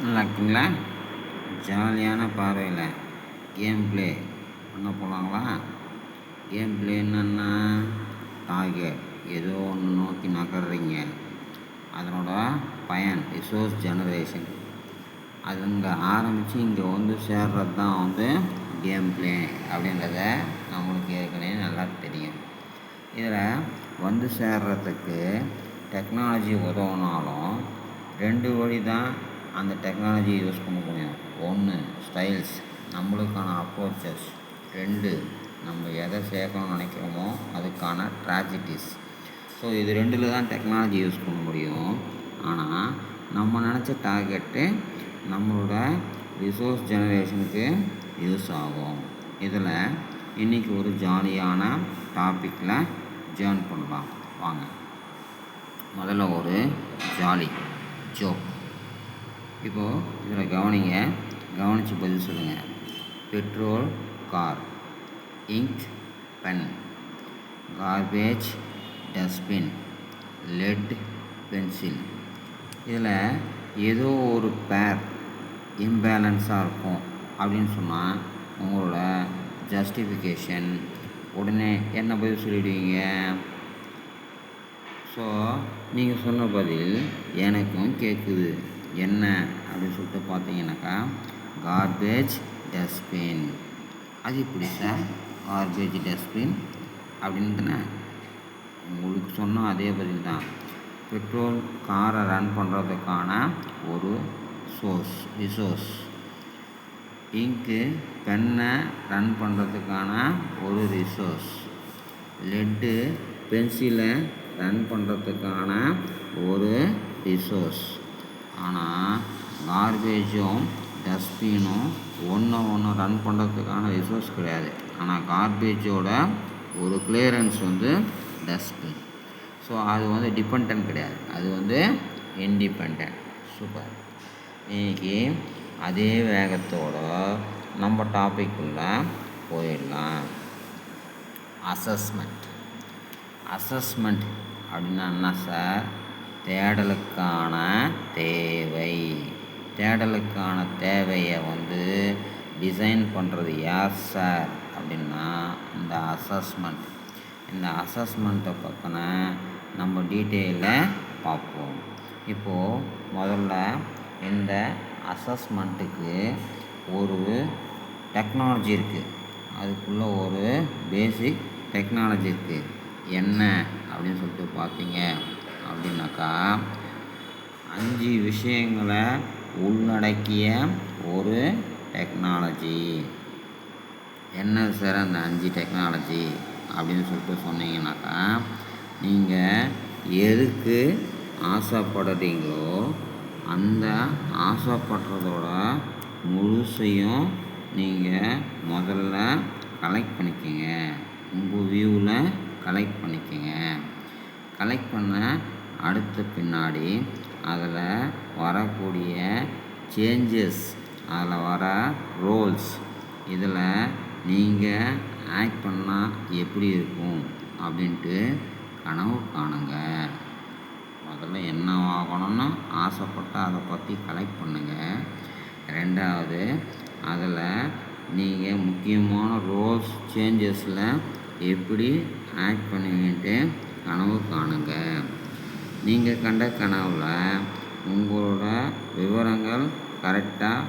நல்லா இருக்குங்களா ஜாலியான பார்வையில். கேம் பிளே பண்ண போகலாங்களா கேம் பிளே என்னென்னா டார்கெட் ஏதோ ஒன்று நோக்கி நகர்றீங்க. அதனோட பயன் ரிசோர்ஸ் ஜெனரேஷன் அது இங்கே ஆரம்பித்து இங்கே வந்து சேர்றது தான் வந்து கேம் பிளே அப்படின்றத நம்மளுக்கு ஏற்கனவே நல்லா தெரியும். இதில் வந்து சேர்றதுக்கு டெக்னாலஜி உதவுனாலும் ரெண்டு வழி தான் அந்த டெக்னாலஜி யூஸ் பண்ண முடியும். ஒன்று ஸ்டைல்ஸ் நம்மளுக்கான அப்ரோச்சஸ் ரெண்டு நம்ம எதை சேர்க்கணும்னு நினைக்கிறோமோ அதுக்கான ட்ராஜடிஸ் ஸோ இது ரெண்டில் தான் டெக்னாலஜி யூஸ் பண்ண முடியும். ஆனால் நம்ம நினச்ச டார்கெட்டு நம்மளோட ரிசோர்ஸ் ஜெனரேஷனுக்கு யூஸ் ஆகும். இதில் இன்றைக்கி ஒரு ஜாலியான டாப்பிக்கில் ஜேர்ன் பண்ணலாம். வாங்க. முதல்ல ஒரு ஜாலி ஜோக் இப்போது இதில் கவனிங்க. கவனித்து பதில் சொல்லுங்கள் petrol car. Ink pen. Garbage dustbin. Lead pencil. இதில் ஏதோ ஒரு பேர் இம்பேலன்ஸாக இருக்கும் அப்படின்னு சொன்னால் உங்களோட ஜஸ்டிஃபிகேஷன் உடனே என்ன பதில் சொல்லிடுவீங்க? ஸோ நீங்கள் சொன்ன பதில் எனக்கும் கேட்குது. என்ன அப்படின்னு சொல்லிட்டு பார்த்தீங்கன்னாக்கா கார்பேஜ் டஸ்ட்பின் அது எப்படி சார்? கார்பேஜ் டஸ்ட்பின் அப்படின்னு தானே உங்களுக்கு சொன்னோம் அதே பதில் தான். பெட்ரோல் காரை ரன் பண்ணுறதுக்கான ஒரு சோர்ஸ் ரிசோர்ஸ் இங்கு பென்னை ரன் பண்ணுறதுக்கான ஒரு ரிசோர்ஸ் லெட்டு பென்சிலை ரன் பண்ணுறதுக்கான ஒரு ரிசோர்ஸ் ஆனால் கார்பேஜும் டஸ்ட்பினும் ஒன்று ஒன்று ரன் பண்ணுறதுக்கான ரிசோர்ஸ் கிடையாது. ஆனால் கார்பேஜோட ஒரு கிளியரன்ஸ் வந்து டஸ்ட்பின் ஸோ அது வந்து டிபெண்ட் கிடையாது. அது வந்து இன்டிபெண்ட் சூப்பர் இன்றைக்கி அதே வேகத்தோட நம்ம டாப்பிக்குள்ளே போயிடலாம். அசஸ்மெண்ட் அசஸ்மெண்ட் அப்படின்னா என்ன சார் தேடலுக்கான தேவை. தேடலுக்கான தேவையை வந்து டிசைன் பண்ணுறது யார் சார் அப்படின்னா இந்த அசஸ்மெண்ட் இந்த அசஸ்மெண்ட்டை பற்றின நம்ம டீட்டெயிலில் பார்ப்போம். இப்போது முதல்ல இந்த அசஸ்மெண்ட்டுக்கு ஒரு டெக்னாலஜி இருக்குது அதுக்குள்ளே ஒரு பேசிக் டெக்னாலஜி இருக்குது என்ன? அப்படின்னு சொல்லிட்டு பார்த்தீங்க அப்படின்னாக்கா அஞ்சு விஷயங்களை உள்ளடக்கிய ஒரு டெக்னாலஜி என்ன சார் அந்த அஞ்சு டெக்னாலஜி அப்படின்னு சொல்லிட்டு சொன்னீங்கன்னாக்கா நீங்கள் எதுக்கு ஆசைப்படுறீங்களோ அந்த ஆசைப்படுறதோட முழுசையும் நீங்கள் முதல்ல கலெக்ட் பண்ணிக்கோங்க. உங்கள் வியூவில் கலெக்ட் பண்ணிக்கோங்க. கலெக்ட் பண்ண அடுத்த பின்னாடி அதில் வரக்கூடிய சேஞ்சஸ் அதில் வர ரோல்ஸ் இதில் நீங்கள் ஆக்ட் பண்ணால் எப்படி இருக்கும் அப்படின்ட்டு கனவு காணுங்க. முதல்ல என்ன ஆகணும்னு ஆசைப்பட்டு அதை பற்றி கலெக்ட் பண்ணுங்கள் ரெண்டாவது அதில் நீங்கள் முக்கியமான ரோல்ஸ் சேஞ்சஸில் எப்படி ஆக்ட் பண்ணுவீன்ட்டு கனவு காணுங்கள் நீங்கள் கண்ட கனவில் உங்களோட விவரங்கள் கரெக்டாக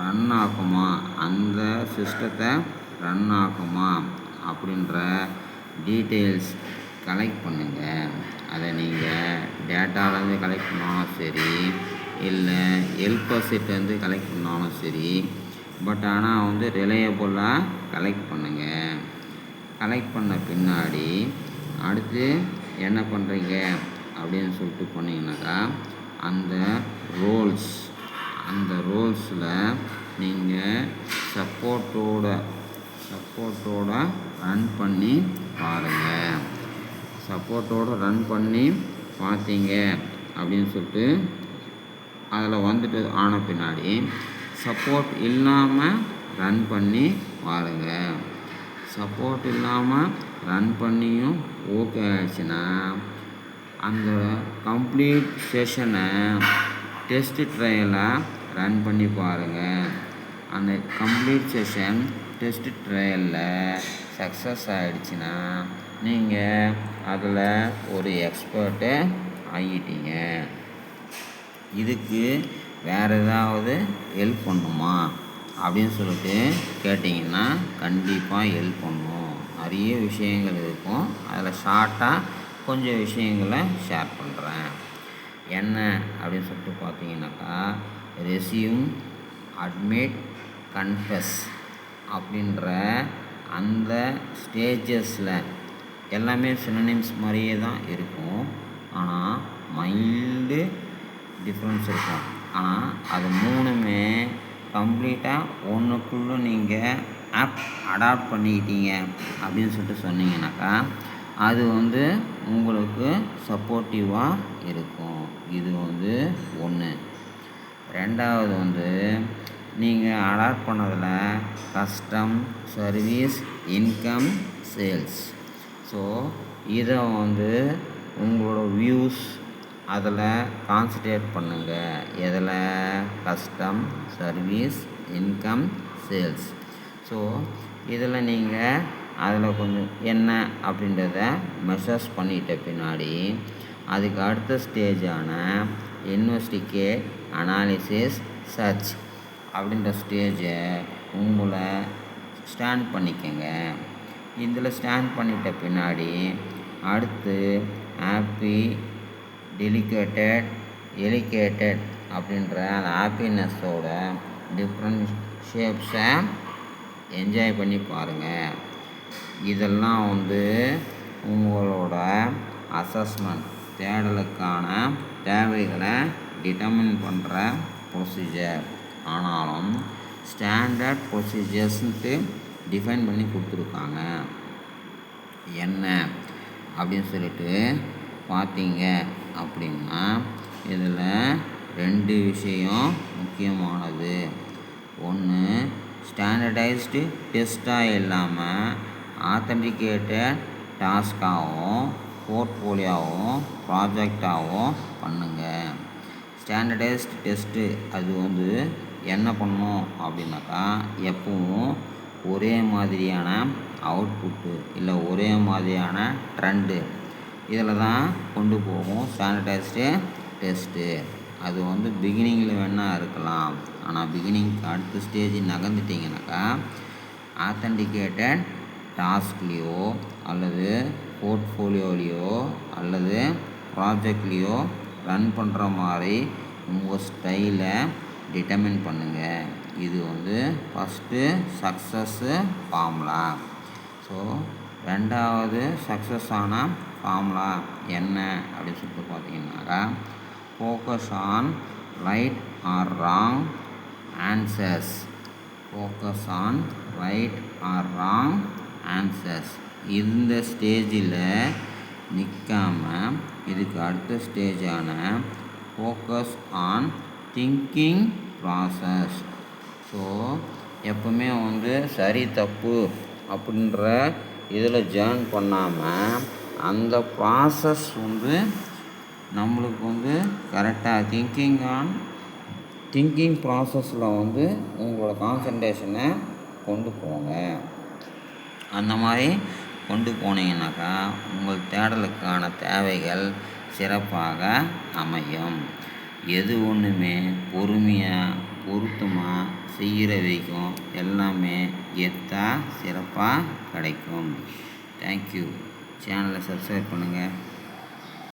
ரன் ஆகுமா? அந்த சிஸ்டத்தை ரன் ஆகுமா? அப்படின்ற டீட்டெயில்ஸ் கலெக்ட் பண்ணுங்கள் அதை நீங்கள் டேட்டாலேருந்து கலெக்ட் பண்ணாலும் சரி இல்லை எல்பர்சிட்டேருந்து கலெக்ட் பண்ணாலும் சரி பட் ஆனால் வந்து ரிலையபுளாக கலெக்ட் பண்ணுங்கள் கலெக்ட் பண்ண பின்னாடி அடுத்து என்ன பண்ணுறீங்க அப்படின்னு சொல்லிட்டு பண்ணிங்கனாக்கா அந்த ரோல்ஸ் அந்த ரோல்ஸில் நீங்கள் சப்போர்ட்டோட சப்போர்ட்டோட ரன் பண்ணி பாருங்கள் சப்போர்ட்டோடு ரன் பண்ணி பார்த்தீங்க அப்படின்னு சொல்லிட்டு அதில் வந்துட்டு ஆன பின்னாடி சப்போர்ட் இல்லாமல் ரன் பண்ணி பாருங்கள் சப்போர்ட் இல்லாமல் ரன் பண்ணியும் ஓகே ஆயிடுச்சுன்னா அந்த கம்ப்ளீட் செஷனை டெஸ்ட் ட்ரையலை ரன் பண்ணி பாருங்கள் அந்த கம்ப்ளீட் செஷன் டெஸ்ட் ட்ரையலில் சக்ஸஸ் ஆகிடுச்சின்னா நீங்கள் அதில் ஒரு எக்ஸ்பர்ட்டு ஆகிட்டீங்க இதுக்கு வேறு ஏதாவது ஹெல்ப் பண்ணுமா? அப்படின்னு சொல்லிட்டு கேட்டிங்கன்னா கண்டிப்பாக ஹெல்ப் பண்ணும். நிறைய விஷயங்கள் இருக்கும். அதில் ஷார்ட்டாக கொஞ்சம் விஷயங்களை ஷேர் பண்ணுறேன் என்ன அப்படின்னு சொல்லிட்டு பார்த்தீங்கன்னாக்கா ரெசியூம் அட்மிட் கன்ஃபஸ் அப்படின்ற அந்த ஸ்டேஜஸில் எல்லாமே சினனிம்ஸ் மாதிரியே தான் இருக்கும். ஆனால் மைல்டு டிஃப்ரென்ஸ் இருக்கும். ஆனால் அது மூணுமே கம்ப்ளீட்டாக ஒன்றுக்குள்ளே நீங்கள் ஆப் அடாப்ட் பண்ணிக்கிட்டீங்க அப்படின்னு சொல்லிட்டு சொன்னீங்கன்னாக்கா அது வந்து உங்களுக்கு சப்போர்ட்டிவாக இருக்கும். இது வந்து ஒன்று ரெண்டாவது வந்து நீங்கள் அடாப்ட் பண்ணதில் custom service income sales so இதை வந்து உங்களோட வியூஸ் அதில் கான்சன்ட்ரேட் பண்ணுங்கள் எதில்? Custom service income sales so இதில் நீங்கள் அதில் கொஞ்சம் என்ன அப்படின்றத மெசர்ஸ் பண்ணிட்ட பின்னாடி அதுக்கு அடுத்த ஸ்டேஜான இன்வெஸ்டிகேட் அனாலிசிஸ் சர்ச் அப்படின்ற ஸ்டேஜை உங்களை ஸ்டாண்ட் பண்ணிக்கங்க. இதில் ஸ்டாண்ட் பண்ணிட்ட பின்னாடி அடுத்து ஹாப்பி டெலிகேட்டட் எலிகேட்டட் அப்படின்ற அந்த ஹாப்பினஸோட டிஃப்ரெண்ட் ஷேப்ஸை என்ஜாய் பண்ணி பாருங்கள் இதெல்லாம் வந்து உங்களோட அசஸ்மெண்ட் தேடலுக்கான தேவைகளை டிட்டர்மின் பண்ணுற ப்ரொசீஜர் ஆனாலும் ஸ்டாண்டர்ட் ப்ரொசீஜர்ஸ்ன்ட்டு டிஃபைன் பண்ணி கொடுத்துருக்காங்க. என்ன அப்படின்னு சொல்லிட்டு பார்த்தீங்க அப்படின்னா இதில் ரெண்டு விஷயம் முக்கியமானது. ஒன்று ஸ்டாண்டர்டைஸ்டு டெஸ்ட்டாக இல்லாமல் ஆத்தன்டிகேட்டட் டாஸ்க்காகவும் போர்ட்ஃபோலியோவும் ப்ராஜெக்டாகவும் பண்ணுங்கள் ஸ்டாண்டர்டைஸ்ட் டெஸ்ட்டு அது வந்து என்ன பண்ணும் அப்படின்னாக்கா எப்பவும் ஒரே மாதிரியான அவுட்புட்டு இல்லை ஒரே மாதிரியான ட்ரெண்டு இதில் தான் கொண்டு போகும் ஸ்டாண்டர்டைஸ்டு டெஸ்ட்டு. அது வந்து பிகினிங்கில் வேணால் இருக்கலாம். ஆனால் பிகினிங்க்கு அடுத்த ஸ்டேஜ் நகர்ந்துட்டிங்கனாக்கா ஆத்தன்டிகேட்டட் டாஸ்க்லேயோ அல்லது போர்ட்ஃபோலியோலேயோ அல்லது ப்ராஜெக்ட்லேயோ ரன் பண்ணுற மாதிரி உங்கள் ஸ்டைலை டிட்டர்மின் பண்ணுங்கள் இது வந்து ஃபஸ்ட்டு சக்ஸஸ்ஸு ஃபார்முலா ஸோ ரெண்டாவது சக்ஸஸ் ஆன ஃபார்முலா என்ன அப்படின்னு சொல்லிட்டு பார்த்தீங்கன்னாக்கா focus on right or wrong answers focus on right or wrong answers இந்த ஸ்டேஜில் நிற்காம இதுக்கு அடுத்த ஸ்டேஜான focus on thinking process so எப்பவுமே வந்து சரி தப்பு அப்படின்ற இதில் ஜேர்ன் பண்ணாமல் அந்த ப்ராசஸ் வந்து நம்மளுக்கு வந்து கரெக்டாக திங்கிங் ஆன் திங்கிங் ப்ராசஸில் வந்து உங்களோட கான்சன்ட்ரேஷனை கொண்டு போங்க. அந்த மாதிரி கொண்டு போனீங்கன்னாக்கா உங்கள் தேடலுக்கான தேவைகள் சிறப்பாக அமையும். எது ஒன்றுமே பொறுமையாக பொருத்தமாக செய்கிற வரைக்கும் எல்லாமே கெத்தாக சிறப்பாக கிடைக்கும். தேங்க்யூ சேனலை சப்ஸ்கிரைப் பண்ணுங்கள்